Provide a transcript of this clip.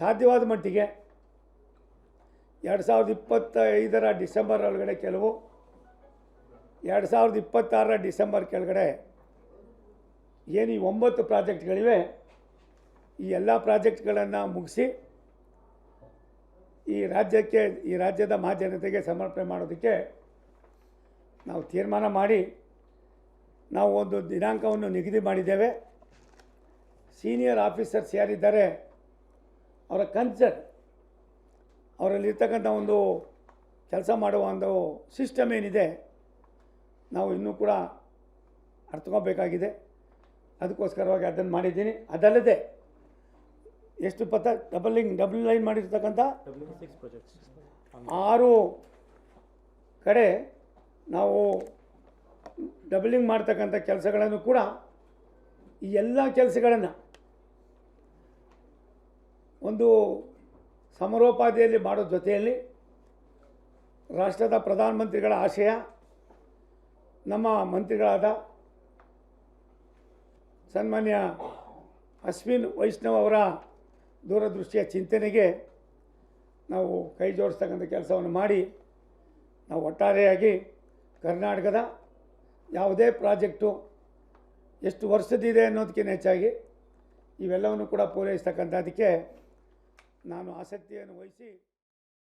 ಸಾಧ್ಯವಾದ ಮಟ್ಟಿಗೆ ಎರಡು ಸಾವಿರದ ಇಪ್ಪತ್ತೈದರ ಡಿಸೆಂಬರ್ ಒಳಗಡೆ ಕೆಲವು, ಎರಡು ಸಾವಿರದ ಇಪ್ಪತ್ತಾರರ ಡಿಸೆಂಬರ್ ಕೆಳಗಡೆ ಏನು ಈ ಒಂಬತ್ತು ಪ್ರಾಜೆಕ್ಟ್ಗಳಿವೆ, ಈ ಎಲ್ಲ ಪ್ರಾಜೆಕ್ಟ್ಗಳನ್ನು ಮುಗಿಸಿ ಈ ರಾಜ್ಯಕ್ಕೆ, ಈ ರಾಜ್ಯದ ಮಹಾಜನತೆಗೆ ಸಮರ್ಪಣೆ ಮಾಡೋದಕ್ಕೆ ನಾವು ತೀರ್ಮಾನ ಮಾಡಿ, ನಾವು ಒಂದು ದಿನಾಂಕವನ್ನು ನಿಗದಿ ಮಾಡಿದ್ದೇವೆ. ಸೀನಿಯರ್ ಆಫೀಸರ್ಸ್ ಯಾರಿದ್ದಾರೆ ಅವರ ಕನ್ಸರ್ನ್ ಅವರಲ್ಲಿರ್ತಕ್ಕಂಥ ಒಂದು ಕೆಲಸ ಮಾಡುವ ಒಂದು ಸಿಸ್ಟಮ್ ಏನಿದೆ, ನಾವು ಇನ್ನೂ ಕೂಡ ಅರ್ಥಕೋಬೇಕಾಗಿದೆ ಅದಕ್ಕೋಸ್ಕರವಾಗಿ ಅದನ್ನು ಮಾಡಿದ್ದೀನಿ. ಅದಲ್ಲದೆ ಎಷ್ಟು ಪಥ ಡಬಲಿಂಗ್ ಡಬಲ್ ಲೈನ್ ಮಾಡಿರ್ತಕ್ಕಂಥ ಆರು ಕಡೆ ನಾವು ಡಬಲಿಂಗ್ ಮಾಡ್ತಕ್ಕಂಥ ಕೆಲಸಗಳನ್ನು ಕೂಡ ಈ ಎಲ್ಲ ಕೆಲಸಗಳನ್ನು ಒಂದು ಸಮರೋಪಾದಿಯಲ್ಲಿ ಮಾಡೋ ಜೊತೆಯಲ್ಲಿ ರಾಷ್ಟ್ರದ ಪ್ರಧಾನಮಂತ್ರಿಗಳ ಆಶಯ, ನಮ್ಮ ಮಂತ್ರಿಗಳಾದ ಸನ್ಮಾನ್ಯ ಅಶ್ವಿನ್ ವೈಷ್ಣವ್ ಅವರ ದೂರದೃಷ್ಟಿಯ ಚಿಂತನೆಗೆ ನಾವು ಕೈ ಜೋಡಿಸ್ತಕ್ಕಂಥ ಕೆಲಸವನ್ನು ಮಾಡಿ, ನಾವು ಒಟ್ಟಾರೆಯಾಗಿ ಕರ್ನಾಟಕದ ಯಾವುದೇ ಪ್ರಾಜೆಕ್ಟು ಎಷ್ಟು ವರ್ಷದಿದೆ ಅನ್ನೋದಕ್ಕಿಂತ ಹೆಚ್ಚಾಗಿ ಇವೆಲ್ಲವನ್ನು ಕೂಡ ಪೂರೈಸ್ತಕ್ಕಂಥದ್ದಕ್ಕೆ ನಾನು ಆಸಕ್ತಿಯನ್ನು ವಹಿಸಿ